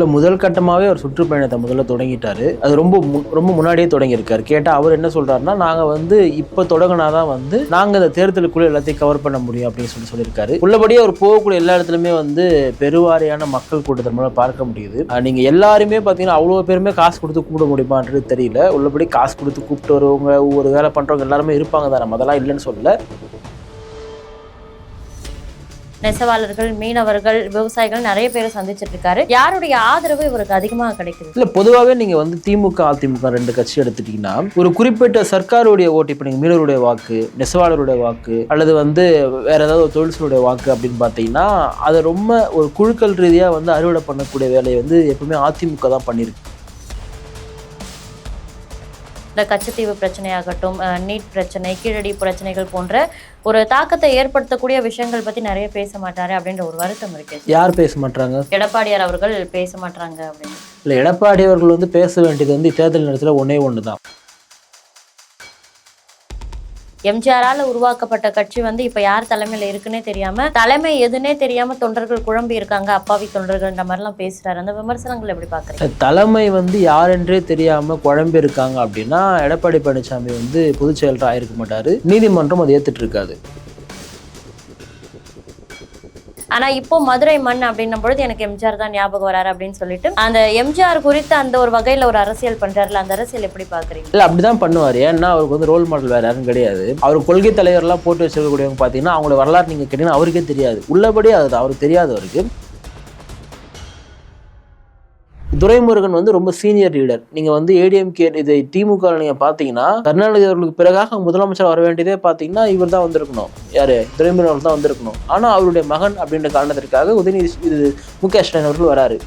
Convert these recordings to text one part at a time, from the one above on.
இல்லை முதல் கட்டமாகவே அவர் சுற்றுப்பயணத்தை முதல்ல தொடங்கிட்டாரு. அது ரொம்ப மு- ரொம்ப முன்னாடியே தொடங்கியிருக்காரு. கேட்டால் அவர் என்ன சொல்கிறாருன்னா நாங்கள் வந்து இப்போ தொடங்கினாதான் வந்து நாங்கள் இந்த தேர்தலுக்குள்ளே எல்லாத்தையும் கவர் பண்ண முடியும் அப்படின்னு சொல்லி சொல்லியிருக்காரு. உள்ளபடியே அவர் போகக்கூடிய எல்லா இடத்துலையுமே வந்து பெருவாரியான மக்கள் கூட்டத்தை மூலம் பார்க்க முடியுது. நீங்கள் எல்லாருமே பார்த்தீங்கன்னா அவ்வளோ பேருமே காசு கொடுத்து கூப்பிட முடியுமான்றது தெரியல. உள்ளபடி காசு கொடுத்து கூப்பிட்டு வரவங்க ஒவ்வொரு வேலை பண்ணுறவங்க எல்லாருமே இருப்பாங்க தான். நம்ம அதெல்லாம் இல்லைன்னு சொல்லலை. நெசவாளர்கள் மீனவர்கள் விவசாயிகள் நிறைய பேரை சந்திச்சிட்டு இருக்காரு. யாருடைய ஆதரவு இவருக்கு அதிகமாக கிடைக்குது? இல்ல பொதுவாகவே நீங்க வந்து திமுக அதிமுக ரெண்டு கட்சி எடுத்துட்டீங்கன்னா ஒரு குறிப்பிட்ட சர்க்காருடைய ஓட்டு இப்போ நீங்க மீனவருடைய வாக்கு நெசவாளருடைய வாக்கு அல்லது வந்து வேற ஏதாவது ஒரு தொழில்களுடைய வாக்கு அப்படின்னு பார்த்தீங்கன்னா அதை ரொம்ப ஒரு குழுக்கள் ரீதியா வந்து அறுவடை பண்ணக்கூடிய வேலையை வந்து எப்பவுமே அதிமுக தான் பண்ணியிருக்கு. இந்த கச்சத்தீவு பிரச்சனையாகட்டும் நீட் பிரச்சனை கீழடி பிரச்சனைகள் போன்ற ஒரு தாக்கத்தை ஏற்படுத்தக்கூடிய விஷயங்கள் பத்தி நிறைய பேச மாட்டாரு அப்படின்ற ஒரு வருத்தம் இருக்கு. யார் பேச மாட்டாங்க? எடப்பாடியார் அவர்கள் பேச மாட்டாங்க அப்படின்னு. இல்ல எடப்பாடி அவர்கள் வந்து பேச வேண்டியது வந்து தேர்தல் நேரத்துல ஒன்னே ஒன்று தான் எம்ஜிஆரால உருவாக்கப்பட்ட கட்சி வந்து இப்ப யார் தலைமையில இருக்குன்னே தெரியாம தலைமை எதுனே தெரியாம தொண்டர்கள் குழம்பி இருக்காங்க அப்பாவி தொண்டர்கள்ன்ற மாதிரிலாம் பேசுறாரு. அந்த விமர்சனங்கள் எப்படி பாக்குறீங்க? தலைமை வந்து யாருன்றே தெரியாம குழம்பி இருக்காங்க அப்படின்னா எடப்பாடி பழனிசாமி வந்து பொதுச் செயலராக ஆயிருக்க மாட்டாரு. நீதிமன்றம் அதை ஏத்துட்டு இருக்காது. ஆனா இப்போ மதுரை மண் அப்படின்னும் பொழுது எனக்கு எம்ஜிஆர் தான் ஞாபகம் வராரு அப்படின்னு சொல்லிட்டு அந்த எம்ஜிஆர் குறித்து அந்த ஒரு வகையில ஒரு அரசியல் பண்றாருல அந்த அரசியல் எப்படி பாக்குறீங்க? இல்ல அப்படிதான் பண்ணுவார். ஏன்னா அவருக்கு வந்து ரோல் மாடல் வேற யாரும் கிடையாது. அவர் கொள்கை தலைவர்லாம் போட்டு வச்சிருக்கக்கூடியவங்க பார்த்தீங்கன்னா அவங்களோட வரலாறு நீங்க கேட்டீங்கன்னா அவருக்கே தெரியாது. உள்ளபடி அது அவருக்கு தெரியாது அவருக்கு துரைமுருகன் வந்து ரொம்ப சீனியர் லீடர் நீங்க வந்து ஏடிஎம்கே இது திமுக நீங்க பாத்தீங்கன்னா கருணாநிதி அவர்களுக்கு பிறகாக முதலமைச்சர் வர வேண்டியதே பாத்தீங்கன்னா இவர் தான் வந்திருக்கணும். யாரு? துரைமுருகன் தான் வந்திருக்கணும். ஆனா அவருடைய மகன் அப்படின்ற காரணத்திற்காக உதயநிதி இது மு க ஸ்டாலின் அவர்கள் வராரு.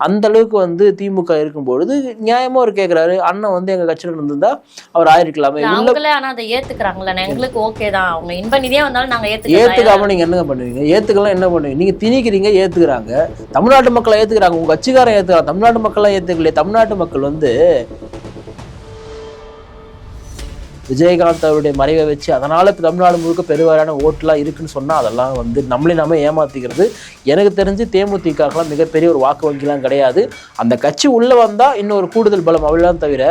அந்த அளவுக்கு வந்து திமுக இருக்கும்பொழுது நியாயமா அவர் கேட்கிறாரு அண்ணன் வந்து எங்க கட்சியில இருந்திருந்தா அவர் ஆயிருக்கலாமே. அவங்களே ஆனா அதை ஏத்துக்கிறாங்கல்ல. எங்களுக்கு ஓகே தான். அவங்க இன்ப நிதியா வந்தாலும் நாங்க ஏத்துக்கலாம் ஏத்துக்காம நீங்க என்னங்க பண்ணுவீங்க? ஏத்துக்கலாம் என்ன பண்ணுவீங்க? நீங்க திணிக்கிறீங்க ஏத்துக்கிறாங்க. தமிழ்நாட்டு மக்களை ஏத்துக்கிறாங்க. உங்க கட்சிக்காரன் ஏத்துக்கிறாங்க தமிழ்நாட்டு மக்கள்லாம் ஏத்துக்கலையே. தமிழ்நாட்டு மக்கள் வந்து விஜயகாந்த் அவருடைய மறைவை வச்சு அதனால் இப்போ தமிழ்நாடு முழுக்க பெருவாரியான ஓட்டுலாம் இருக்குன்னு சொன்னால் அதெல்லாம் வந்து நம்மளே நாம ஏமாத்திக்கிறது. எனக்கு தெரிஞ்சு தேமுதிகலாம் மிகப்பெரிய ஒரு வாக்கு வங்கிலாம் கிடையாது. அந்த கட்சி உள்ளே வந்தால் இன்னும் ஒரு கூடுதல் பலம் அவ்வளவுதான் தவிர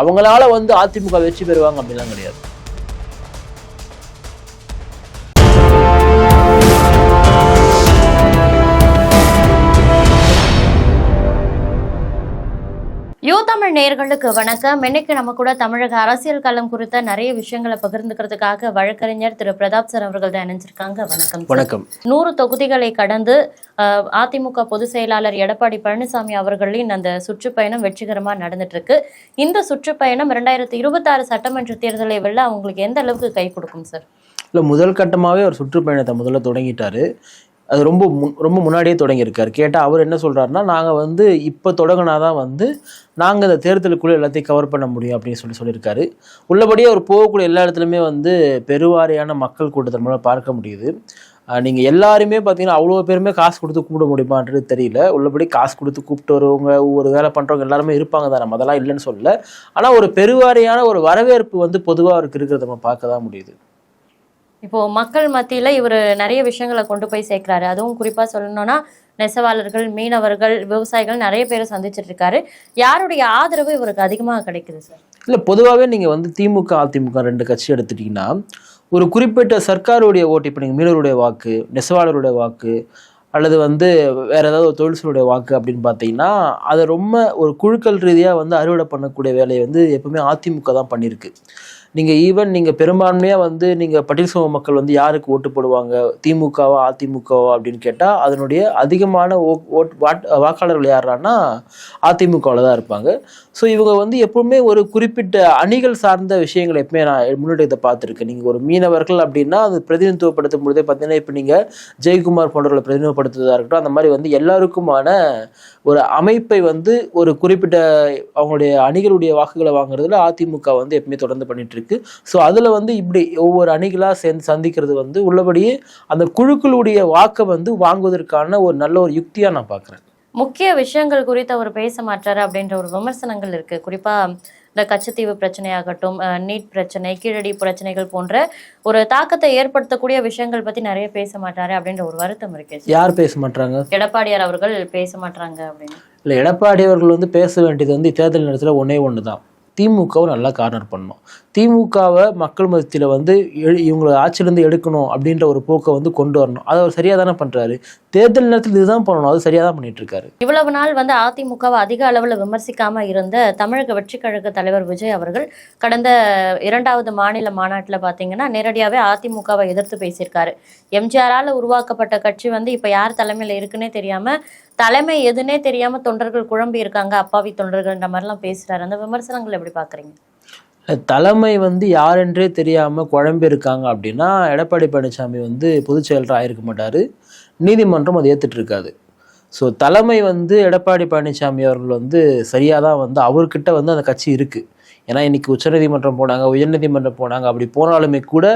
அவங்களால வந்து அதிமுக வெற்றி பெறுவாங்க அப்படிலாம் கிடையாது. யூ தமிழ் நேயர்களுக்கு வணக்கம். இன்னைக்கு நம்ம கூட தமிழக அரசியல் களம் குறித்த நிறைய விஷயங்களை பகிர்ந்துக்கிறதுக்காக வழக்கறிஞர் திரு பிரதாப் சார் அவர்கள் தான் இணைஞ்சிருக்காங்க. வணக்கம். வணக்கம். நூறு தொகுதிகளை கடந்து அதிமுக பொதுச் செயலாளர் எடப்பாடி பழனிசாமி அவர்களின் அந்த சுற்றுப்பயணம் வெற்றிகரமா நடந்துட்டு இருக்கு இந்த சுற்றுப்பயணம் இரண்டாயிரத்தி இருபத்தாறு சட்டமன்ற தேர்தலை வெல்ல அவங்களுக்கு எந்த அளவுக்கு கை கொடுக்கும் சார்? இல்லை முதல் கட்டமாகவே அவர் சுற்றுப்பயணத்தை முதல்ல தொடங்கிட்டாரு. அது ரொம்ப முன் ரொம்ப முன்னாடியே தொடங்கியிருக்கார். கேட்டால் அவர் என்ன சொல்கிறாருன்னா நாங்கள் வந்து இப்போ தொடங்கினா தான் வந்து நாங்கள் இந்த தேர்தலுக்குள்ளே எல்லாத்தையும் கவர் பண்ண முடியும் அப்படின்னு சொல்லி சொல்லியிருக்காரு. உள்ளபடியே அவர் போகக்கூடிய எல்லா இடத்துலையுமே வந்து பெருவாரியான மக்கள் கூட்டத்தை மூலம் பார்க்க முடியுது. நீங்கள் எல்லாருமே பார்த்தீங்கன்னா அவ்வளோ பேருமே காசு கொடுத்து கூப்பிட முடியுமான்றது தெரியல. உள்ளபடி காசு கொடுத்து கூப்பிட்டு வருவங்க ஒவ்வொரு வேலை பண்ணுறவங்க எல்லாருமே இருப்பாங்க தான் நம்ம அதெல்லாம் இல்லைன்னு சொல்லல. ஆனால் ஒரு பெருவாரியான ஒரு வரவேற்பு வந்து பொதுவாக அவருக்கு இருக்கிறத நம்ம பார்க்க தான் முடியுது. இப்போ மக்கள் மத்தியில இவர் நிறைய விஷயங்களை கொண்டு போய் சேர்க்கிறாரு. அதுவும் குறிப்பா சொல்லணும்னா நெசவாளர்கள் மீனவர்கள் விவசாயிகள் நிறைய பேரை சந்திச்சுட்டு இருக்காரு. யாருடைய ஆதரவு இவருக்கு அதிகமாக கிடைக்குது சார்? இல்லை பொதுவாகவே நீங்கள் வந்து திமுக அதிமுக ரெண்டு கட்சி எடுத்துட்டீங்கன்னா ஒரு குறிப்பிட்ட சர்க்காருடைய ஓட்டு இப்போ நீங்கள் மீனவருடைய வாக்கு நெசவாளருடைய வாக்கு அல்லது வந்து வேற ஏதாவது ஒரு தொழில்களுடைய வாக்கு அப்படின்னு பார்த்தீங்கன்னா அதை ரொம்ப ஒரு குழுக்கள் ரீதியாக வந்து அறுவடை பண்ணக்கூடிய வேலையை வந்து எப்பவுமே அதிமுக தான் பண்ணியிருக்கு. நீங்கள் ஈவன் நீங்கள் பெரும்பான்மையாக வந்து நீங்கள் பட்டியல் சமூக மக்கள் வந்து யாருக்கு ஓட்டு போடுவாங்க? திமுகவா அதிமுகவா அப்படின்னு கேட்டால் அதனுடைய அதிகமான ஓ- ஓட் வாட் வாக்காளர்கள் யாரான்னா அதிமுகவில் தான் இருப்பாங்க. ஸோ இவங்க வந்து எப்பவுமே ஒரு குறிப்பிட்ட அணிகள் சார்ந்த விஷயங்களை எப்பவுமே நான் முன்னெடுத்தை பார்த்துருக்கேன். நீங்கள் ஒரு மீனவர்கள் அப்படின்னா அது பிரதிநிதித்துவப்படுத்தும் பொழுதே பார்த்தீங்கன்னா இப்போ நீங்கள் ஜெயக்குமார் போன்றவர்களை பிரதிநிதிப்படுத்துவதாக இருக்கட்டும் அந்த மாதிரி வந்து எல்லாருக்குமான ஒரு அமைப்பை வந்து ஒரு குறிப்பிட்ட அவங்களுடைய அணிகளுடைய வாக்குகளை வாங்குறதுல அதிமுக வந்து எப்பவுமே தொடர்ந்து பண்ணிட்டு இருக்கு. ஸோ அதில் வந்து இப்படி ஒவ்வொரு அணிகளாக சேர்ந்து சந்திக்கிறது வந்து உள்ளபடியே அந்த குழுக்களுடைய வாக்கை வந்து வாங்குவதற்கான ஒரு நல்ல ஒரு யுக்தியாக நான் பார்க்குறேன். முக்கிய விஷயங்கள் குறித்து அவர் பேச மாட்டாரு அப்படின்ற ஒரு விமர்சனங்கள் இருக்கு. குறிப்பா இந்த கச்சத்தீவு பிரச்சனையாகட்டும் நீட் பிரச்சனை கீழடி பிரச்சனைகள் போன்ற ஒரு தாக்கத்தை ஏற்படுத்தக்கூடிய விஷயங்கள் பத்தி நிறைய பேச மாட்டாரு அப்படின்ற ஒரு வருத்தம் இருக்கு. யார் பேச மாட்டாங்க? எடப்பாடியார் அவர்கள் பேச மாட்டாங்க அப்படின்னு. இல்லை எடப்பாடி அவர்கள் வந்து பேச வேண்டியது வந்து தேர்தல் நேரத்தில் ஒன்றே ஒன்று தான் திமுகவை நல்லா கார்னர் பண்ணணும். திமுகவை மக்கள் மத்தியில் வந்து இவங்களை ஆட்சியிலேருந்து எடுக்கணும் அப்படின்ற ஒரு போக்கை வந்து கொண்டு வரணும். அதை அவர் சரியாக தானே பண்ணுறாரு தேர்தல் நேரத்தில் இதுதான் பண்ணணும். அது சரியாக தான் பண்ணிட்டு இருக்காரு. இவ்வளவு நாள் வந்து அதிமுகவை அதிக அளவுல விமர்சிக்காம இருந்த தமிழக வெற்றி கழக தலைவர் விஜய் அவர்கள் கடந்த இரண்டாவது மாநில மாநாட்டில் பார்த்தீங்கன்னா நேரடியாவே அதிமுகவை எதிர்த்து பேசியிருக்காரு. எம்ஜிஆரால உருவாக்கப்பட்ட கட்சி வந்து இப்ப யார் தலைமையில இருக்குன்னே தெரியாம தலைமை எதுனே தெரியாம தொண்டர்கள் குழம்பி இருக்காங்க அப்பாவி தொண்டர்கள்ன்ற மாதிரிலாம் பேசுறாரு. அந்த விமர்சனங்கள் எப்படி பாக்குறீங்க? தலைமை வந்து யாரென்றே தெரியாமல் குழம்பி இருக்காங்க அப்படின்னா எடப்பாடி பழனிசாமி வந்து பொதுச் செயலர் ஆயிருக்க மாட்டார். நீதிமன்றம் அதை ஏத்துட்டு இருக்காது. ஸோ தலைமை வந்து எடப்பாடி பழனிசாமி அவர்கள் வந்து சரியாக தான் வந்து அவர்கிட்ட வந்து அந்த கட்சி இருக்குது ஏன்னா இன்னைக்கு உச்சநீதிமன்றம் போனாங்க உயர்நீதிமன்றம் போனாங்க அப்படி போனாலுமே கூட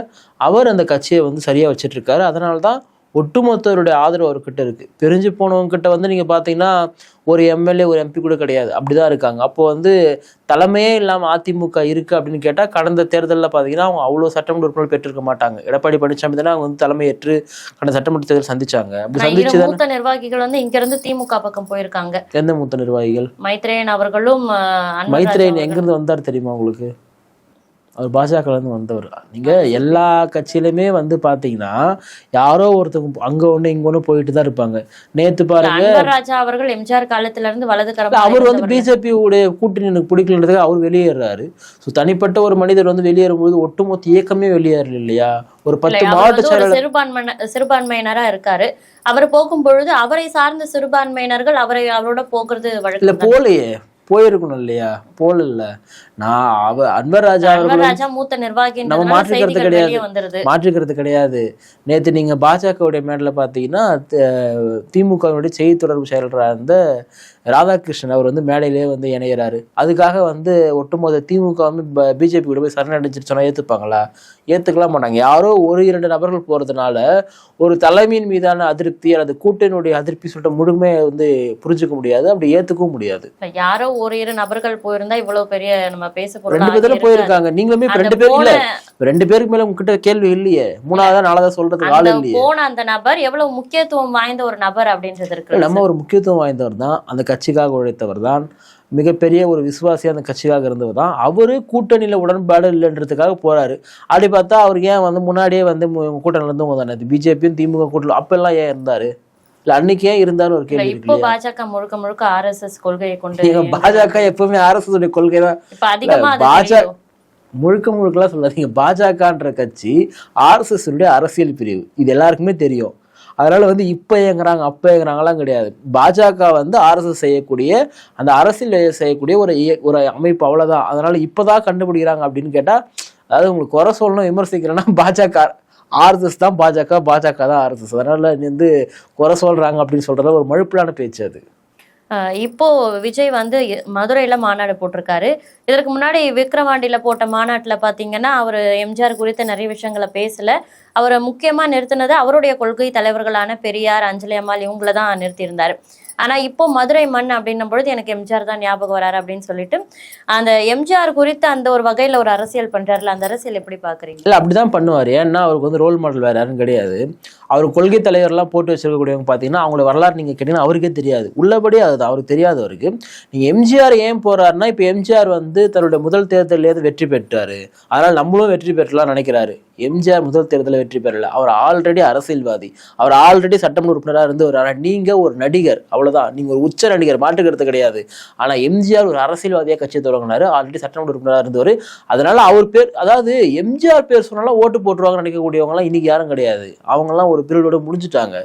அவர் அந்த கட்சியை வந்து சரியாக வச்சிட்ருக்காரு அதனால தான் ஒட்டுமொத்தவருடைய ஆதரவு அவர்கிட்ட இருக்குது பிரிஞ்சு போனவங்க கிட்ட வந்து நீங்கள் பார்த்தீங்கன்னா ஒரு எம்எல்ஏ ஒரு எம்பி கூட கிடையாது. அப்படிதான் இருக்காங்க. அப்போ வந்து தலைமையே இல்லாமல் அதிமுக இருக்கு அப்படின்னு கேட்டால் கடந்த தேர்தலில் பார்த்தீங்கன்னா அவங்க அவ்வளோ சட்டமன்ற உறுப்பினர் பெற்றிருக்க மாட்டாங்க. எடப்பாடி பழனிசாமி தானே அவங்க வந்து தலைமையேற்று கடந்த சட்டமன்ற தேர்தல் சந்திச்சாங்க. அப்படி சந்திச்சு மூத்த நிர்வாகிகள் வந்து இங்க இருந்து திமுக பக்கம் போயிருக்காங்க. எந்த மூத்த நிர்வாகிகள்? மைத்ரேயன் அவர்களும் மைத்ரேயன். எங்கிருந்து வந்தார் தெரியுமா உங்களுக்கு? அவர் பாஜகலேருந்து வந்தவர். நீங்க எல்லா கட்சியிலுமே வந்து பாத்தீங்கன்னா யாரோ ஒருத்தவங்க அங்க ஒண்ணு இங்க ஒண்ணு போயிட்டு தான் இருப்பாங்க. நேத்து பாருங்க ராஜா அவர்கள் எம்ஜிஆர் காலத்துல இருந்து வலதுகரமா அவர் வந்து. பிஜேபி உடைய கூட்டணி எனக்கு பிடிக்கலன்றதுக்கு அவர் வெளியேறாரு. ஸோ தனிப்பட்ட ஒரு மனிதர் வந்து வெளியேறும்போது ஒட்டுமொத்த இயக்கமே வெளியேறல இல்லையா? ஒரு பத்து மாவட்ட செயலாளர் சிறுபான்மையின சிறுபான்மையினரா இருக்காரு. அவர் போகும் பொழுது அவரை சார்ந்த சிறுபான்மையினர்கள் அவரை அவரோட இல்ல வழக்கம் தானே. போலையே. போயிருக்கணும் இல்லையா? போல நான் அவ அன்வர் ராஜா அவர்கள் மூத்த நிர்வாகி நம்ம மாற்றுக்கிறது கிடையாது. மாற்றுக்கிறது கிடையாது. நேத்து நீங்க பாஜகவுடைய மேடல பாத்தீங்கன்னா திமுகவினுடைய செய்தி தொடர்பு செயலராக இருந்த ராதாகிருஷ்ணன் அவர் வந்து மேடையிலேயே வந்து இணையிறாரு. அதுக்காக வந்து ஒட்டுமொத்த திமுக வந்து பிஜேபி கூட போய் சரணடைஞ்சிட்டு சொன்னா ஏத்துப்பாங்களா? ஏத்துக்கலாம் மாட்டாங்க. யாரோ ஒரு இரண்டு நபர்கள் போறதுனால ஒரு தலைமையின் மீதான அதிருப்தி அல்லது கூட்டணியுடைய அதிருப்தி சொல்லிட்டு முழுமையை வந்து புரிஞ்சுக்க முடியாது. அப்படி ஏத்துக்கவும் முடியாது. யாரோ ஒரு இரு நபர்கள் போயிருந்தா இவ்வளவு பெரிய நம்ம பேச ரெண்டு பேர். போயிருக்காங்க. நீங்களுமே ரெண்டு பேர் இல்ல ரெண்டு பேருக்கு மேல உங்ககிட்ட கேள்வி இல்லையே. மூணாவதா நாலாவதா சொல்றதுக்கு ஆள் இல்லையே. போன அந்த நபர் எவ்வளவு முக்கியத்துவம் வாய்ந்த ஒரு நபர் அப்படின்றது இருக்கு. நம்ம ஒரு முக்கியத்துவம் வாய்ந்தவர் தான். அந்த கட்சிக்காக உழைத்தவர் தான். மிகப்பெரிய ஒரு விசுவாசியா அந்த கட்சிக்காக இருந்தவர் தான். அவரு கூட்டணியில உடன்பாடு இல்லைன்றதுக்காக போறாரு. அப்படி பார்த்தா அவருக்கு ஏன் வந்து முன்னாடியே வந்து கூட்டணியில இருந்தவங்க தானே? பிஜேபியும் திமுக கூட்டணி அப்பெல்லாம் ஏன் இருந்தாரு? இல்ல அன்னைக்கு ஏன் இருந்தாலும் ஒரு கேள்வி இப்போ? பாஜக முழுக்க முழுக்க ஆர்எஸ்எஸ் கொள்கையை கொண்டு பாஜக எப்பவுமே ஆர்எஸ்எஸ் உடைய கொள்கை தான். பாஜக. முழுக்க முழுக்கலாம் சொல்லாதீங்க. பாஜகன்ற கட்சி ஆர்எஸ்எஸ் உடைய அரசியல் பிரிவு. இது எல்லாருக்குமே தெரியும். அதனால வந்து இப்ப ஏங்குறாங்க அப்ப ஏங்குறாங்கலாம் கிடையாது. பாஜக வந்து ஆர்எஸ்எஸ் செய்யக்கூடிய அந்த அரசியல் செய்யக்கூடிய ஒரு ஒரு அமைப்பு அவ்வளவுதான். அதனால இப்பதான் கண்டுபிடிக்கிறாங்க அப்படின்னு கேட்டா அதாவது உங்களுக்கு குறை சொல்லணும் விமர்சிக்கிறேன்னா பாஜக ஆர்எஸ்எஸ் தான் பாஜக பாஜக தான் ஆர்எஸ்எஸ். அதனால வந்து குறை சொல்றாங்க அப்படின்னு சொல்றது ஒரு மழுப்பிலான பேச்சு அது. இப்போ விஜய் வந்து மதுரையில மாநாடு போட்டிருக்காரு. இதற்கு முன்னாடி விக்ரவாண்டியில போட்ட மாநாட்டுல பாத்தீங்கன்னா அவர் எம்ஜிஆர் குறித்த நிறைய விஷயங்களை பேசல. அவரை முக்கியமா நிறுத்தினது அவருடைய கொள்கை தலைவர்களான பெரியார் அஞ்சலி அம்மாள் இவங்கள தான் நிறுத்தியிருந்தாரு. ஆனால் இப்போ மதுரை மண் அப்படின்னும் பொழுது எனக்கு எம்ஜிஆர் தான் ஞாபகம் வராரு அப்படின்னு சொல்லிட்டு அந்த எம்ஜிஆர் குறித்து அந்த ஒரு வகையில் ஒரு அரசியல் பண்ணுறாருல அந்த அரசியல் எப்படி பார்க்குறீங்க அப்படி அப்படிதான் பண்ணுவார். ஏன்னா அவருக்கு வந்து ரோல் மாடல் வேறு யாரும் கிடையாது. அவர் கொள்கை தலைவர்லாம் போட்டு வச்சிருக்கக்கூடியவங்க பார்த்தீங்கன்னா அவங்களோட வரலாறு நீங்கள் கேட்டீங்கன்னா அவருக்கே தெரியாது. உள்ளபடி அதுதான் அவருக்கு தெரியாது அவருக்கு. நீங்கள் எம்ஜிஆர் ஏன் போகிறாருன்னா இப்போ எம்ஜிஆர் வந்து தன்னுடைய முதல் தேர்தலேருந்து வெற்றி பெற்றார். அதனால் நம்மளும் வெற்றி பெற்றலாம் நினைக்கிறாரு. எம்ஜிஆர் முதல் தேர்தலில் வெற்றி பெறல. அவர் ஆல்ரெடி அரசியல்வாதி. அவர் ஆல்ரெடி சட்டமன்ற உறுப்பினராக இருந்தவர் ஆனால் நீங்கள் ஒரு நடிகர். அவ்வளோதான் நீங்கள் ஒரு உச்ச நடிகர். மாற்றுக்கிறது கிடையாது. ஆனால் எம்ஜிஆர் ஒரு அரசியல்வாதியாக கட்சியை தொடங்கினார். ஆல்ரெடி சட்டமன்ற உறுப்பினராக இருந்தவர். அதனால் அவர் பேர் அதாவது எம்ஜிஆர் பேர் சொன்னாலும் ஓட்டு போட்டுருவாங்க நினைக்கக்கூடியவங்களாம் இன்னைக்கு யாரும் கிடையாது. அவங்கெல்லாம் ஒரு பீரியடோட முடிஞ்சுட்டாங்க.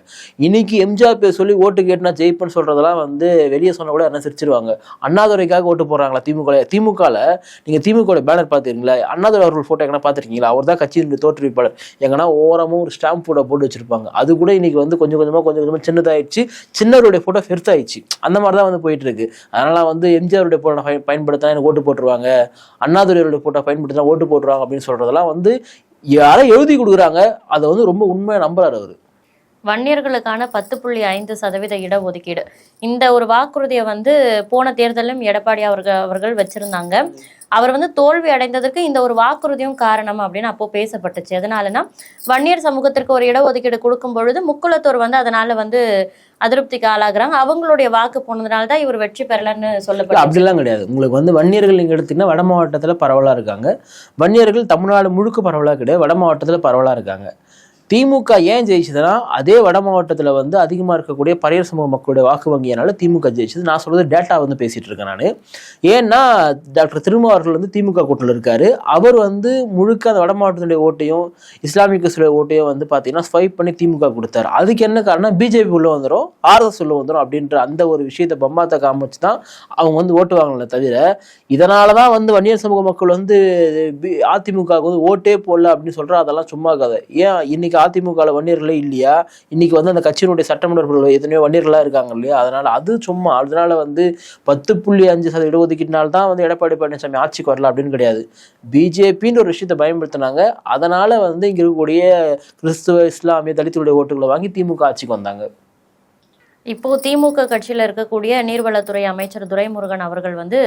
இன்னைக்கு எம்ஜிஆர் பேர் சொல்லி ஓட்டு கேட்டுனா ஜெயிப்பன்னு சொல்றதெல்லாம் வந்து வெளியே சொன்ன கூட என்ன சிரிச்சிருவாங்க. அண்ணாதுரைக்காக ஓட்டு போடுறாங்களா திமுக திமுகவில் நீங்கள் திமுக பேனர் பார்த்துருங்களா அண்ணாதுரை அவர்கள் ஃபோட்டோ எங்கன்னா பார்த்துருக்கீங்களா? அவர் தான் கட்சியினுடைய தோற்றுவிப்பாளர். எங்கன்னா ஓரமும் ஒரு ஸ்டாம்ப் போட போட்டு வச்சிருப்பாங்க. அது கூட இன்னைக்கு வந்து கொஞ்சம் கொஞ்சமாக கொஞ்சம் கொஞ்சமாக சின்னதாயிடுச்சு. சின்னவருடைய ஃபோட்டோ பெருசாயிடுச்சு. அந்த மாதிரி தான் வந்து போயிட்டு இருக்கு அதனால வந்து எம்ஜிஆருடைய போட்டோ பயன்படுத்தினா எனக்கு ஓட்டு போட்டுருவாங்க. அண்ணாதுரையருடைய ஃபோட்டோ பயன்படுத்தினா ஓட்டு போட்டுருவாங்க அப்படின்னு சொல்றதெல்லாம் வந்து யாரோ எழுதி கொடுக்குறாங்க. அதை வந்து ரொம்ப உண்மையாக நம்புறாரு அவர். வன்னியர்களுக்கான பத்து புள்ளி ஐந்து சதவீத இடஒதுக்கீடு. இந்த ஒரு வாக்குறுதியை வந்து போன தேர்தலிலும் எடப்பாடி அவர்கள் அவர்கள் வச்சிருந்தாங்க. அவர் வந்து தோல்வி அடைந்ததற்கு இந்த ஒரு வாக்குறுதியும் காரணம் அப்படின்னு அப்போ பேசப்பட்டுச்சு. எதனாலனா வன்னியர் சமூகத்திற்கு ஒரு இடஒதுக்கீடு கொடுக்கும் பொழுது முக்குலத்தோர் வந்து அதனால வந்து அதிருப்திக்கு ஆளாகுறாங்க. அவங்களுடைய வாக்கு போனதுனால தான் இவர் வெற்றி பெறலன்னு சொல்லப்படுது அப்படிலாம் கிடையாது. உங்களுக்கு வந்து வன்னியர்கள் நீங்கள் எடுத்தீங்கன்னா வட மாவட்டத்தில் பரவலாக இருக்காங்க. வன்னியர்கள் தமிழ்நாடு முழுக்க பரவலாக கிடையாது. வட மாவட்டத்தில் பரவலாக இருக்காங்க. திமுக ஏன் ஜெயிச்சதுன்னா அதே வட மாவட்டத்தில் வந்து அதிகமாக இருக்கக்கூடிய பரையர் சமூக மக்களுடைய வாக்கு வங்கியனால திமுக ஜெயிச்சது. நான் சொல்றது டேட்டா வந்து பேசிட்டு இருக்கேன் நான். ஏன்னா டாக்டர் திருமாவர்கள் வந்து திமுக கூட்டில் இருக்காரு. அவர் வந்து முழுக்க அந்த வட மாவட்டத்துடைய ஓட்டையும் இஸ்லாமிய கட்சியுடைய ஓட்டையும் வந்து பார்த்தீங்கன்னா ஸ்வைப் பண்ணி திமுக கொடுத்தாரு. அதுக்கு என்ன காரணம் பிஜேபி உள்ள வந்துடும் ஆர்எஸ் உள்ள வந்துடும் அப்படின்ற அந்த ஒரு விஷயத்தை பம்மாத்த காமிச்சு தான் அவங்க வந்து ஓட்டு வாங்கல தவிர இதனால தான் வந்து வன்னியர் சமூக மக்கள் வந்து பி- அதிமுகவுக்கு வந்து ஓட்டே போடல அப்படின்னு சொல்ற அதெல்லாம் சும்மா கதை ஏன் இன்னைக்கு அதிமுகவில் வன்னியர்களே இல்லையா? இன்னைக்கு வந்து அந்த கட்சியினுடைய சட்டமன்ற எத்தனையோ வன்னியர்களாக இருக்காங்க இல்லையா? அதனால அது சும்மா அதனால வந்து பத்து புள்ளி அஞ்சு சதவீத இடஒதுக்கீட்டினால தான் வந்து எடப்பாடி பழனிசாமி ஆட்சிக்கு வரல அப்படின்னு கிடையாது. பிஜேபின்ற ஒரு விஷயத்தை பயன்படுத்தினாங்க. அதனால வந்து இங்க இருக்கக்கூடிய கிறிஸ்துவ இஸ்லாமிய தலித்துடைய ஓட்டுகளை வாங்கி திமுக ஆட்சிக்கு வந்தாங்க. இப்போ திமுக கட்சியில இருக்கக்கூடிய நீர்வளத்துறை அமைச்சர் துரைமுருகன் அவர்கள் வந்து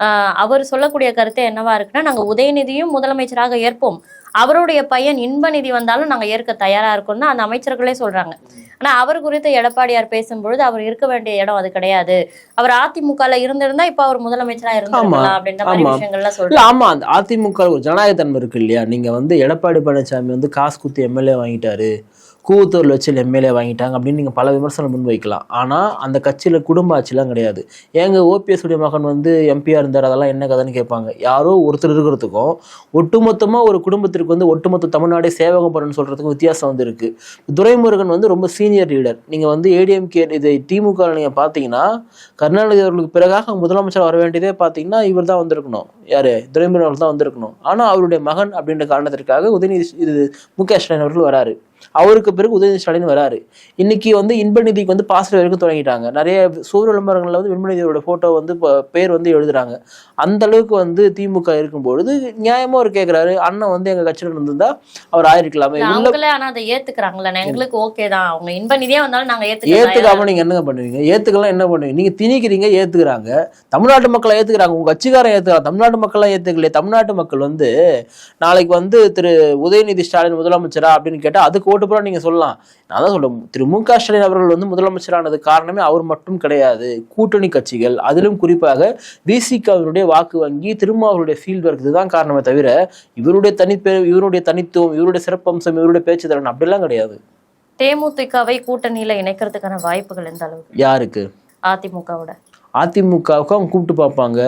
ஆஹ், அவர் சொல்லக்கூடிய கருத்து என்னவா இருக்குன்னா நாங்க உதயநிதியும் முதலமைச்சராக ஏற்போம். அவருடைய பையன் இன்ப நிதி வந்தாலும் நாங்க ஏற்க தயாரா இருக்கோம் தான் அந்த அமைச்சர்களே சொல்றாங்க. ஆனா அவர் குறித்து எடப்பாடியார் பேசும்பொழுது அவர் இருக்க வேண்டிய இடம் அது கிடையாது. அவர் அதிமுகல இருந்திருந்தா இப்ப அவர் முதலமைச்சரா இருந்திருக்கலாம் அப்படின்ற மாதிரி. விஷயங்கள்லாம் சொல்றாங்க. ஆமா அந்த அதிமுக ஒரு ஜனநாயக தன்மை இருக்கு இல்லையா? நீங்க வந்து எடப்பாடி பழனிசாமி வந்து காசு குத்தி எம்எல்ஏ வாங்கிட்டாரு. கூவத்தூர் வச்சு எம்எல்ஏ வாங்கிட்டாங்க அப்படின்னு நீங்கள் பல விமர்சனம் முன்வைக்கலாம். ஆனால் அந்த கட்சியில் குடும்ப ஆட்சிலாம் கிடையாது. ஏங்க ஓபிஎஸ் உடைய மகன் வந்து எம்பியா இருந்தார்? அதெல்லாம் என்ன கதைன்னு கேட்பாங்க. யாரோ ஒருத்தர் இருக்கிறதுக்கும் ஒட்டுமொத்தமாக ஒரு குடும்பத்திற்கு வந்து ஒட்டுமொத்த தமிழ்நாடே சேவகம் பண்ணணும்னு சொல்கிறதுக்கும் வித்தியாசம் வந்து இருக்குது துரைமுருகன் வந்து ரொம்ப சீனியர் லீடர். நீங்கள் வந்து ஏடிஎம்கே இது திமுக நீங்கள் பார்த்தீங்கன்னா கருணாநிதி அவர்களுக்கு பிறகாக முதலமைச்சர் வர வேண்டியதே பார்த்தீங்கன்னா இவர் தான் வந்திருக்கணும். யார்? துரைமுருகன் தான் வந்திருக்கணும். ஆனால் அவருடைய மகன் அப்படின்ற காரணத்திற்காக உதயநிதி இது மு க ஸ்டாலின் அவர்கள் வராரு. அவருக்கு பிறகு உதயநிதி ஸ்டாலின் வராரு. இன்னைக்கு வந்து இன்பநிதிக்கு வந்து பாசிட்டிவ் வரைக்கும் தொடங்கிட்டாங்க. நிறைய சூரிய விளம்பரங்கள்ல வந்து இன்பநிதியோட போட்டோ வந்து பேர் வந்து எழுதுறாங்க. அந்த அளவுக்கு வந்து திமுக இருக்கும்பொழுது நியாயமா அவர் கேக்குறாரு. அண்ணன் வந்து எங்க கட்சியில இருந்திருந்தா அவர் ஆயிருக்கலாமே. ஆனா அதை ஏத்துக்கிறாங்களே எங்களுக்கு ஓகே தான். அவங்க இன்ப நிதியே வந்தாலும் நாங்க ஏத்துக்க ஏத்துக்காம நீங்க என்னங்க பண்ணுவீங்க? ஏத்துக்கலாம் என்ன பண்ணுவீங்க? நீங்க திணிக்கிறீங்க ஏத்துக்கிறாங்க. தமிழ்நாட்டு மக்களை ஏத்துக்கிறாங்க. உங்க கட்சிக்காரன் ஏத்துக்கிறாங்க தமிழ்நாட்டு மக்கள்லாம் ஏத்துக்கலையே. தமிழ்நாட்டு மக்கள் வந்து நாளைக்கு வந்து திரு உதயநிதி ஸ்டாலின் முதலமைச்சரா அப்படின்னு கேட்டா அதுக்கு ஓட்டு போட நீங்க சொல்லலாம். நான் தான் சொல்றேன். திரு மு க ஸ்டாலின் அவர்கள் வந்து முதலமைச்சரானது காரணமே அவர் மட்டும் கிடையாது. கூட்டணி கட்சிகள் அதிலும் குறிப்பாக விசிகாவினுடைய வாக்கு வங்கி திருமாவளுடைய ஃபீல்டு ஒர்க் இதுதான் காரணமே தவிர இவருடைய தனிப்பே இவருடைய தனித்துவம் இவருடைய சிறப்பம்சம் இவருடைய பேச்சு திறன் அப்படிலாம் கிடையாது. தேமுதிகவை கூட்டணியில இணைக்கிறதுக்கான வாய்ப்புகள் எந்த அளவுக்கு? யாருக்கு? அதிமுகவோட. அதிமுகவுக்கு அவங்க கூப்பிட்டு பார்ப்பாங்க.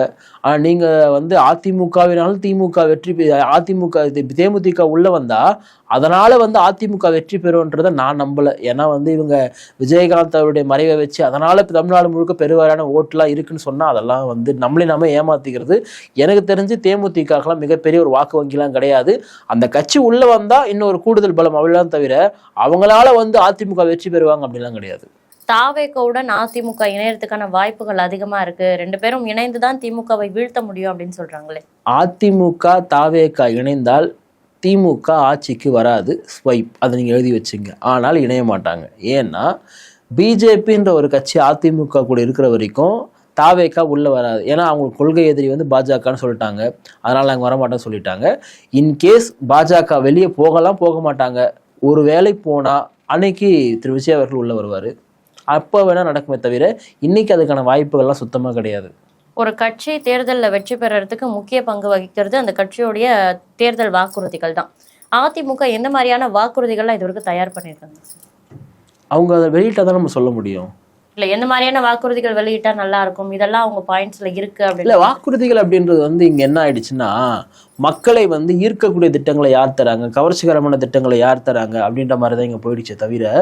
ஆனால் நீங்கள் வந்து அதிமுகவினாலும் திமுக வெற்றி அதிமுக தேமுதிக உள்ளே வந்தால் அதனால் வந்து அதிமுக வெற்றி பெறும்ன்றதை நான் நம்பலை. ஏன்னா வந்து இவங்க விஜயகாந்த் அவருடைய மறைவை வச்சு அதனால் இப்போ தமிழ்நாடு முழுக்க பெருவாரியான ஓட்டுலாம் இருக்குன்னு சொன்னால் அதெல்லாம் வந்து நம்மளே நம்ம ஏமாற்றிக்கிறது எனக்கு தெரிஞ்சு தேமுதிகலாம் மிகப்பெரிய ஒரு வாக்கு வங்கிலாம் கிடையாது. அந்த கட்சி உள்ளே வந்தால் இன்னொரு கூடுதல் பலம் அவ்வளோதான் தவிர அவங்களால வந்து அதிமுக வெற்றி பெறுவாங்க அப்படிலாம் கிடையாது. தாவேக்கவுடன் அதிமுக இணையறதுக்கான வாய்ப்புகள் அதிகமா இருக்கு. ரெண்டு பேரும் இணைந்து தான் திமுகவை வீழ்த்த முடியும் அப்படின்னு சொல்றாங்களே. அதிமுக தாவேகா இணைந்தால் திமுக ஆட்சிக்கு வராது. ஸ்வைப் அதை நீங்கள் எழுதி வச்சுங்க. ஆனால் இணைய மாட்டாங்க. ஏன்னா பிஜேபின்ற ஒரு கட்சி அதிமுக கூட இருக்கிற வரைக்கும் தாவேக்கா உள்ளே வராது. ஏன்னா அவங்க கொள்கை எதிரி வந்து பாஜகன்னு சொல்லிட்டாங்க. அதனால் நாங்கள் வரமாட்டோம்னு சொல்லிட்டாங்க. இன்கேஸ் பாஜக வெளியே போகலாம் போக மாட்டாங்க. ஒரு வேலை போனால் அன்னைக்கு திரு விஜய் அவர்கள் உள்ளே வருவார். அப்போ வேணா நடக்குமே தவிர இன்னைக்கு அதுக்கான வாய்ப்புகள்லாம் சுத்தமாக கிடையாது. ஒரு கட்சி தேர்தலில் வெற்றி பெறறதுக்கு முக்கிய பங்கு வகிக்கிறது அந்த கட்சியுடைய தேர்தல் வாக்குறுதிகள் தான். அதிமுக எந்த மாதிரியான வாக்குறுதிகள்லாம் இது வரைக்கும் தயார் பண்ணியிருக்காங்க? அவங்க அதை வெளியிட்டா தான் நம்ம சொல்ல முடியும். இல்ல எந்த மாதிரியான வாக்குறுதிகள் வெளியிட்டா நல்லா இருக்கும்? இதெல்லாம் அவங்க பாயிண்ட்ஸ்ல இருக்கு இல்ல அப்படின்னு வாக்குறுதிகள் அப்படின்றது வந்து இங்க என்ன ஆயிடுச்சுன்னா மக்களை வந்து ஈர்க்கக்கூடிய திட்டங்களை யார் தராங்க? கவர்ச்சிகரமான திட்டங்களை யார் தராங்க? அப்படின்ற மாதிரி தான் இங்க போயிடுச்சே தவிர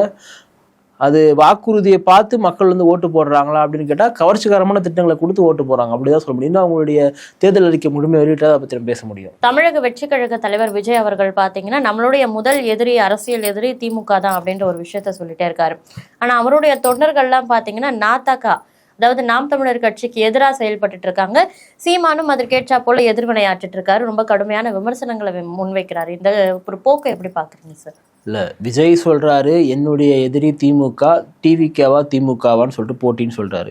அது வாக்குறுதியை பார்த்து மக்கள் வந்து ஓட்டு போடுறாங்களா அப்படின்னு கேட்டால் கவர்ச்சிகரமான திட்டங்களை கொடுத்து ஓட்டு போறாங்க அப்படிதான் சொல்ல முடியும். அவங்களுடைய தேர்தல் அறிக்கை முழுமை வெளியிட்டா அதை பற்றி பேச முடியும். தமிழக வெற்றி கழக தலைவர் விஜய் அவர்கள் பார்த்தீங்கன்னா நம்மளுடைய முதல் எதிரி அரசியல் எதிரி திமுக தான் அப்படின்ற ஒரு விஷயத்த சொல்லிட்டே இருக்காரு. ஆனா அவருடைய தொண்டர்கள்லாம் பாத்தீங்கன்னா நாத்தாக்கா அதாவது நாம் தமிழர் கட்சிக்கு எதிராக செயல்பட்டுட்டு இருக்காங்க. சீமானும் அதற்கேற்றா போல எதிர்வினையாற்றிட்டு இருக்காரு. ரொம்ப கடுமையான விமர்சனங்களை முன்வைக்கிறாரு. இந்த ஒரு போக்கை எப்படி பாக்குறீங்க சார் இல்ல விஜய் சொல்றாரு என்னுடைய எதிரி திமுக டிவிகேவா திமுகவான்னு சொல்லிட்டு போட்டின்னு சொல்றாரு.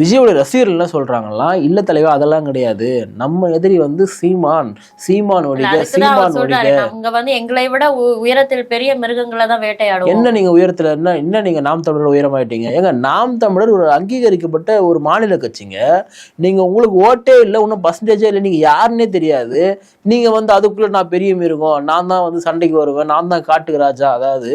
விஜயோட ரசிகர்கள் என்ன சொல்றாங்கலாம் இல்ல தலைவா அதெல்லாம் கிடையாது. நம்ம எதிரி வந்து சீமான். சீமான் ஒழிக சீமான் ஒழிக நாங்க வந்து எங்களை விட உயரத்தில் பெரிய மிருகங்களை தான் வேட்டையாடுவோம். என்ன நீங்க உயரத்துல என்ன என்ன நீங்க நாம் தமிழர் உயரமாயிட்டீங்க? ஏங்க நாம் தமிழர் ஒரு அங்கீகரிக்கப்பட்ட ஒரு மாநில கட்சிங்க. நீங்க உங்களுக்கு ஓட்டே இல்லை ஒன்றும் பர்சன்டேஜே இல்லை நீங்க யாருன்னே தெரியாது. நீங்க வந்து அதுக்குள்ள நான் பெரிய மிருகம் நான் தான் வந்து சண்டைக்கு வருவேன் நான் தான் காட்டுக்கு ராஜா அதாவது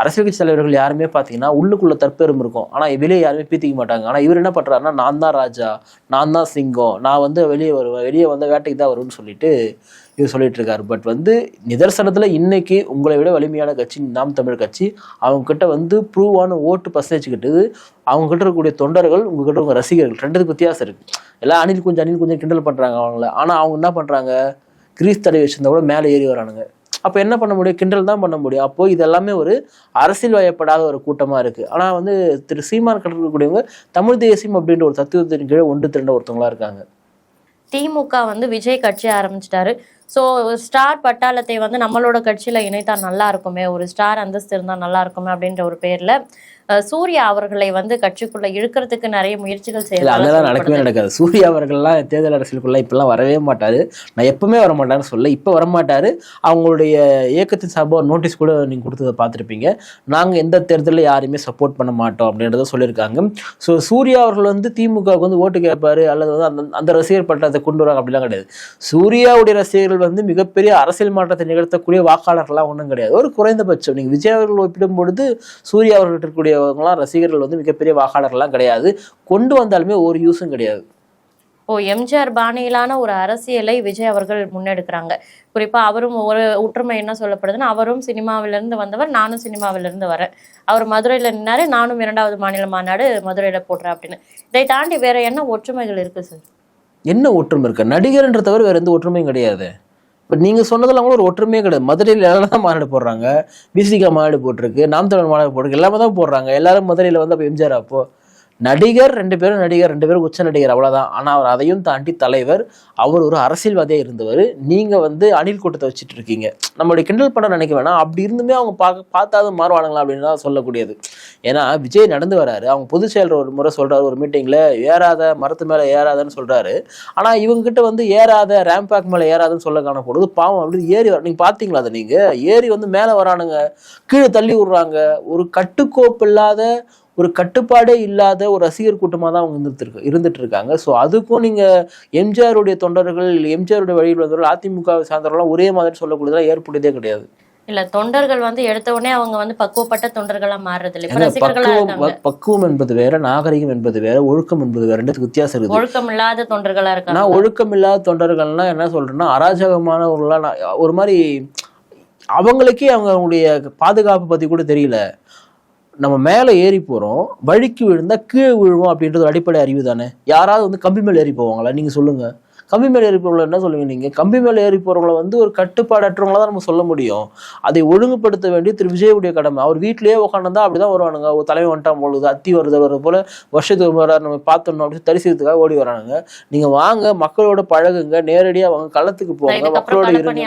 அரசியல் கட்சி தலைவர்கள் யாருமே பார்த்தீங்கன்னா உள்ளுக்குள்ள தற்பெரும் இருக்கும். ஆனால் வெளியே யாருமே பீத்திக்க மாட்டாங்க. ஆனால் இவர் என்ன பண்ணுறாருன்னா நான் தான் ராஜா நான் தான் சிங்கம் நான் வந்து வெளியே வருவேன் வெளியே வந்த வேட்டைக்கு தான் வருவேன்னு சொல்லிட்டு இவர் சொல்லிட்டு இருக்காரு. பட் வந்து நிதர்சனத்தில் இன்னைக்கு உங்களை விட வலிமையான கட்சி நாம் தமிழ் கட்சி அவங்க கிட்ட வந்து ப்ரூவான ஓட்டு பர்சன்டேஜ் கிட்டது அவங்க கிட்ட இருக்கக்கூடிய தொண்டர்கள் உங்ககிட்ட உங்க ரசிகர்கள் ரெண்டுத்துக்கு வித்தியாசம் இருக்கு. எல்லாம் அணில் கொஞ்சம் அணில் கொஞ்சம் கிண்டல் பண்ணுறாங்க அவங்கள. ஆனால் அவங்க என்ன பண்ணுறாங்க கிரீஸ் தடவை வச்சிருந்தா கூட மேலே ஏறி வரானுங்க. அப்போ என்ன பண்ண முடியும்? கிண்டல் தான் பண்ண முடியும். அப்போ இது எல்லாமே ஒரு அரசியல் வயப்படாத ஒரு கூட்டமாக இருக்கு. ஆனால் வந்து திரு சீமான் கிட்ட இருக்கக்கூடியவங்க தமிழ் தேசியம் அப்படின்ற ஒரு தத்துவத்தின் கீழே ஒன்று திரண்ட ஒருத்தவங்களா இருக்காங்க. திமுக வந்து விஜய் கட்சி ஆரம்பிச்சிட்டாரு. ஸோ ஸ்டார் பட்டாளத்தை வந்து நம்மளோட கட்சியில இணைத்தா நல்லா இருக்குமே? ஒரு ஸ்டார் அந்தஸ்து இருந்தால் நல்லா இருக்குமே அப்படின்ற ஒரு பேர்ல சூர்யா அவர்களை வந்து கட்சிக்குள்ள இழுக்கிறதுக்கு நிறைய முயற்சிகள் இல்ல செய்யலாம் அதெல்லாம் நடக்கவே நடக்காது. சூர்யா அவர்கள்லாம் தேர்தல் அரசியலுக்குள்ள இப்பெல்லாம் வரவே மாட்டாரு. நான் எப்பவுமே வர மாட்டாருன்னு சொல்ல இப்போ வரமாட்டாரு. அவங்களுடைய இயக்கத்தின் சார்பாக நோட்டீஸ் கூட நீங்க கொடுத்ததை பார்த்துருப்பீங்க. நாங்க எந்த தேர்தலில் யாரையுமே சப்போர்ட் பண்ண மாட்டோம் அப்படின்றத சொல்லியிருக்காங்க. ஸோ சூர்யா அவர்கள் வந்து திமுகவுக்கு வந்து ஓட்டு கேட்பாரு அல்லது வந்து அந்த அந்த ரசிகர் பட்டத்தை கொண்டு வராங்க அப்படிலாம் கிடையாது. சூர்யாவுடைய ரசிகர்கள் வந்து மிகப்பெரிய அரசியல் மாற்றத்தை நிகழ்த்தக்கூடிய வாக்காளர்கள்லாம் ஒன்றும் கிடையாது. ஒரு குறைந்தபட்சம். நீங்க விஜய் அவர்கள் ஒப்பிடும் பொழுது சூர்யா அவர்கள் இருக்கக்கூடியவங்களாம் ரசிகர்கள் வந்து மிகப்பெரிய வாக்காளர்கள்லாம் கிடையாது. கொண்டு வந்தாலுமே ஒரு யூஸும் கிடையாது. ஓ எம்ஜிஆர் பாணியிலான ஒரு அரசியலை விஜய் அவர்கள் முன்னெடுக்கிறாங்க. குறிப்பா அவரும் ஒரு ஒற்றுமை என்ன சொல்லப்படுதுன்னா அவரும் சினிமாவிலிருந்து வந்தவர் நானும் சினிமாவிலிருந்து வரேன். அவர் மதுரையில நின்னாரு நானும் இரண்டாவது மாநில மாநாடு மதுரையில போடுறேன் அப்படின்னு. இதை தாண்டி வேற என்ன ஒற்றுமைகள் இருக்கு சார்? என்ன ஒற்றுமை இருக்கு? நடிகர்ன்ற தவிர வேற எந்த ஒற்றுமையும் கிடையாது. இப்போ நீங்கள் சொன்னதெல்லாம் கூட ஒரு ஒற்றுமையே கிடையாது. மதுரையில் எல்லாம் தான் மாநாடு போடுறாங்க. பிசிகா மாநாடு போட்டிருக்கு. நாம் தமிழர் மாநாடு போட்டிருக்கு. எல்லாமே தான் போடுறாங்க. எல்லாரும் மதுரையில் வந்து அப்போ எம்ஜிஆர் அப்போது நடிகர் ரெண்டு பேரும் நடிகர் ரெண்டு பேரும் உச்ச நடிகர் அவ்வளோதான் ஆனால் அவர் அதையும் தாண்டி தலைவர் அவர் ஒரு அரசியல்வாதியாக இருந்தவர். நீங்கள் வந்து அணில் கூட்டத்தை வச்சுட்டு இருக்கீங்க. நம்மளுடைய கிண்டல் பண்ண நினைக்க வேணாம். அப்படி இருந்துமே அவங்க பார்க்க பார்த்தாது மாறுவானுங்களா அப்படின்னு தான் சொல்லக்கூடியது. ஏன்னா விஜய் நடந்து வராரு. அவங்க பொதுச் செயலர் ஒரு முறை சொல்கிறாரு ஒரு மீட்டிங்கில் ஏறாத மரத்து மேலே ஏறாதன்னு சொல்கிறாரு ஆனால் இவங்ககிட்ட வந்து ஏறாத ரேம்பேக் மேலே ஏறாதுன்னு சொல்ல காணப்படுது. பாவம் அப்படி ஏறி வர நீங்கள் பார்த்தீங்களா அதை நீங்கள் ஏறி வந்து மேலே வரானுங்க. கீழே தள்ளி விடுறாங்க. ஒரு கட்டுக்கோப்பு இல்லாத ஒரு கட்டுப்பாடே இல்லாத ஒரு ரசிகர் கூட்டமாக தான் அவங்க இருந்துட்டு இருக்கு இருந்துட்டு இருக்காங்க. ஸோ அதுக்கும் நீங்க எம்ஜிஆருடைய தொண்டர்கள் எம்ஜிஆருடைய வழியில் வந்தவர்கள் அதிமுக சார்ந்தவர்கள்லாம் ஒரே மாதிரி சொல்லக்கூடியதெல்லாம் ஏற்புடையதே கிடையாது. இல்ல தொண்டர்கள் வந்து எடுத்த உடனே அவங்க வந்து பக்குவப்பட்ட தொண்டர்களா மாறுறது இல்லை. பக்குவம் என்பது வேற நாகரிகம் என்பது வேற ஒழுக்கம் என்பது வேற ரெண்டுத்துக்கு வித்தியாசம் இருக்குது. ஒழுக்கம் இல்லாத தொண்டர்களா இருக்காங்க. நான் ஒழுக்கம் இல்லாத தொண்டர்கள்னா என்ன சொல்றேன்னா அராஜகமானவர்களா ஒரு மாதிரி அவங்களுக்கே அவங்க அவங்களுடைய பாதுகாப்பு பத்தி கூட தெரியல. நம்ம மேலே ஏறி போகிறோம் வழிக்கு விழுந்தால் கீழே விழுவோம் அப்படின்றது ஒரு அடிப்படை அறிவு தானே? யாராவது வந்து கம்பி மேலே ஏறி போவாங்களா? நீங்கள் சொல்லுங்கள் கம்பி மேலே ஏறி போறவங்கள என்ன சொல்லுவீங்க நீங்க? கம்பி மேலே ஏறி போறவங்கள வந்து ஒரு கட்டுப்பாடற்றவங்களா தான் நம்ம சொல்ல முடியும். அதை ஒழுங்குபடுத்த வேண்டிய திரு விஜயுடைய கடமை. அவர் வீட்டிலேயே உட்காந்துருந்தா அப்படிதான் வருவானுங்க. ஒரு தலைவன் வந்துட்டான் பொழுது அத்தி வருது வருது போல வருஷத்துக்கு ஒரு நம்ம பார்த்தோம் அப்படின்னு தரிசனத்துக்காக ஓடி வரானுங்க நீங்க வாங்க மக்களோட பழகுங்க நேரடியா வாங்க களத்துக்கு போங்க மக்களோட இருங்க.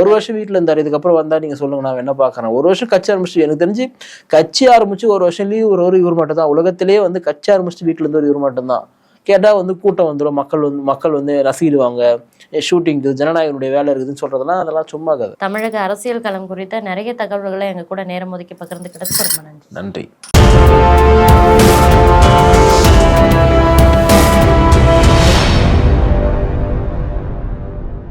ஒரு வருஷம் வீட்டுல இருந்தாரு இதுக்கப்புறம் வந்தா நீங்க சொல்லுங்க நான் என்ன பாக்குறேன் ஒரு வருஷம் கட்சி ஆரம்பிச்சு எனக்கு தெரிஞ்சு கட்சி ஆரம்பிச்சு ஒரு வருஷம் லீவ் ஒரு ஒரு இவர் மட்டும் தான் உலகத்திலேயே வந்து கட்சி ஆரம்பிச்சு வீட்டுல இருந்து ஒரு இவர் மட்டும் தான் கேட்டா வந்து கூட்டம் வந்துடும் மக்கள் வந்து மக்கள் வந்து ரசிடுவாங்க ஷூட்டிங் ஜனநாயகனுடைய வேலை இருக்குதுன்னு சொல்றதெல்லாம் அதெல்லாம் சும்மா கதை தமிழக அரசியல் களம் குறித்த நிறைய தகவல்களை எங்க கூட நேரம் ஒதுக்கி பகிர்ந்துக்கிட்டதுக்கு ரொம்ப நன்றி. நன்றி.